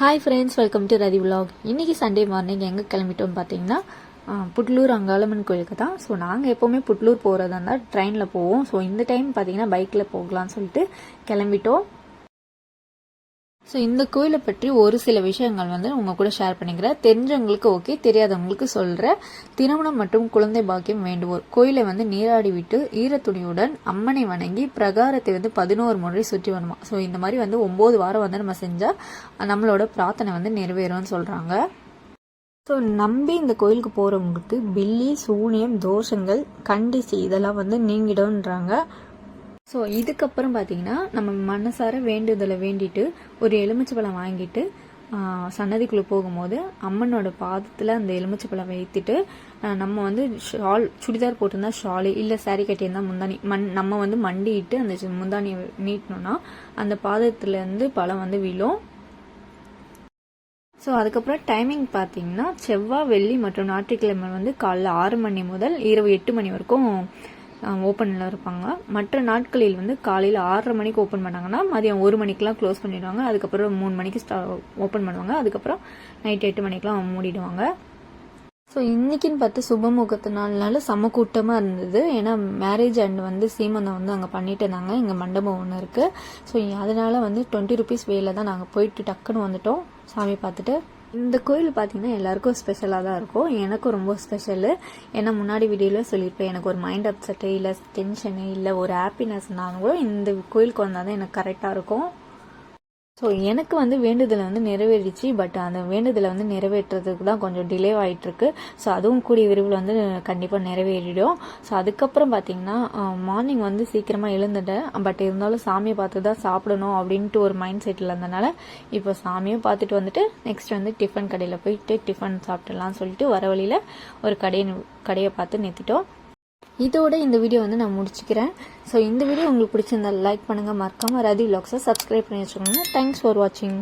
Hi friends welcome to Rathi vlog இன்றைக்கி Sunday morning எங்கே கிளம்பிட்டோம்னு பார்த்தீங்கன்னா புட்லூர் அங்காளம்மன் கோயிலுக்கு தான். ஸோ நாங்கள் எப்போவுமே புட்லூர் போகிறதா இருந்தால் ட்ரெயினில் போவோம். ஸோ இந்த டைம் பார்த்தீங்கன்னா பைக்கில் போகலான்னு சொல்லிட்டு கிளம்பிட்டோம். ஸோ இந்த கோயிலை பற்றி ஒரு சில விஷயங்கள் வந்து உங்க கூட ஷேர் பண்ணிக்கிறேன். தெரிஞ்சவங்களுக்கு ஓகே தெரியாதவங்களுக்கு சொல்கிறேன் திருமணம் மற்றும் குழந்தை பாக்கியம் வேண்டுவோர். கோயிலை வந்து நீராடி விட்டு ஈரத்துணியுடன் அம்மனை வணங்கி பிரகாரத்தை வந்து பதினோரு முறை சுற்றி வரணுமா? ஸோ இந்த மாதிரி வந்து ஒம்பது வாரம் வந்து நம்ம செஞ்சால் நம்மளோட பிரார்த்தனை வந்து நிறைவேறும்னு சொல்கிறாங்க ஸோ நம்பி இந்த கோயிலுக்கு போகிறவங்களுக்கு பில்லி சூனியம் தோஷங்கள் கண்டிசி இதெல்லாம் வந்து நீங்கிடும்ன்றாங்க. ஸோ இதுக்கப்புறம் பார்த்தீங்கன்னா நம்ம மனசார வேண்டுதலை வேண்டிட்டு ஒரு எலுமிச்சைப்பழம் வாங்கிட்டு சன்னதிக்குள்ளே போகும்போது அம்மனோட பாதத்தில் அந்த எலுமிச்சைப்பழம் வைத்துட்டு நம்ம வந்து ஷால் சுடிதார் போட்டிருந்தா ஷாலு இல்லை சாரி கட்டியிருந்தா முந்தானி மண் நம்ம வந்து மண்டிட்டு அந்த முந்தானியை நீட்டினோம்னா அந்த பாதத்துலேருந்து பழம் வந்து விழும். ஸோ அதுக்கப்புறம் டைமிங் பார்த்தீங்கன்னா செவ்வாய் வெள்ளி மற்றும் ஞாயிற்றுக்கிழமை வந்து காலைல ஆறு மணி முதல் இரவு எட்டு மணி வரைக்கும் ஓப்பனில் இருப்பாங்க. மற்ற நாட்களில் வந்து காலையில் ஆறரை மணிக்கு ஓப்பன் பண்ணாங்கன்னா மதியம் ஒரு மணிக்கெலாம் க்ளோஸ் பண்ணிடுவாங்க. அதுக்கப்புறம் மூணு மணிக்கு ஸ்டா ஓப்பன் பண்ணுவாங்க. அதுக்கப்புறம் நைட் எட்டு மணிக்கெலாம் மூடிடுவாங்க. ஸோ இன்னைக்குன்னு பார்த்து சுபமுகத்து நாள்னால செம்ம கூட்டமாக இருந்தது. ஏன்னா மேரேஜ் அண்ட் வந்து சீமந்தம் வந்து அங்கே பண்ணிட்டு இருந்தாங்க. இங்கே மண்டபம் ஒன்று இருக்குது ஸோ அதனால் வந்து டுவெண்ட்டி ருபீஸ் வேலை தான் நாங்கள் போயிட்டு டக்குன்னு வந்துட்டோம். சாமி பார்த்துட்டு இந்த கோயில் பார்த்தீங்கன்னா எல்லாருக்கும் ஸ்பெஷலாக தான் இருக்கும். எனக்கும் ரொம்ப ஸ்பெஷலு ஏன்னா முன்னாடி வீடியோவில் சொல்லியிருப்பேன் எனக்கு ஒரு மைண்ட் அப்செட்டு இல்லை டென்ஷனு இல்லை ஒரு ஹாப்பினஸ்னாலும் கூட இந்த கோயிலுக்கு வந்தால் தான் எனக்கு கரெக்டாக இருக்கும். ஸோ எனக்கு வந்து வேண்டுதலை வந்து நிறைவேறிச்சு பட் அந்த வேண்டுதலை வந்து நிறைவேற்றுறதுக்கு தான் கொஞ்சம் டிலே ஆகிட்டுருக்கு ஸோ அதுவும் கூடிய விரைவில் வந்து கண்டிப்பாக நிறைவேறிடும். ஸோ அதுக்கப்புறம் பார்த்தீங்கன்னா மார்னிங் வந்து சீக்கிரமாக எழுந்துட்டேன் பட் இருந்தாலும் சாமியை பார்த்து தான் சாப்பிடணும் அப்படின்ட்டு ஒரு மைண்ட் செட்டில் இருந்தனால இப்போ சாமியும் பார்த்துட்டு வந்துட்டு நெக்ஸ்ட் வந்து டிஃபன் கடையில் போயிட்டு டிஃபன் சாப்பிடலாம்னு சொல்லிட்டு வர வழியில் ஒரு கடையை கடையை பார்த்து நிறுத்திட்டோம். இதோட இந்த வீடியோ வந்து நான் முடிச்சுக்கிறேன். ஸோ இந்த வீடியோ உங்களுக்கு பிடிச்சிருந்தா லைக் பண்ணுங்கள் மறக்காமல் ரதி விலாக்ஸை சப்ஸ்கிரைப் பண்ணி வச்சுக்கோங்க. தேங்க்ஸ் ஃபார் வாட்சிங்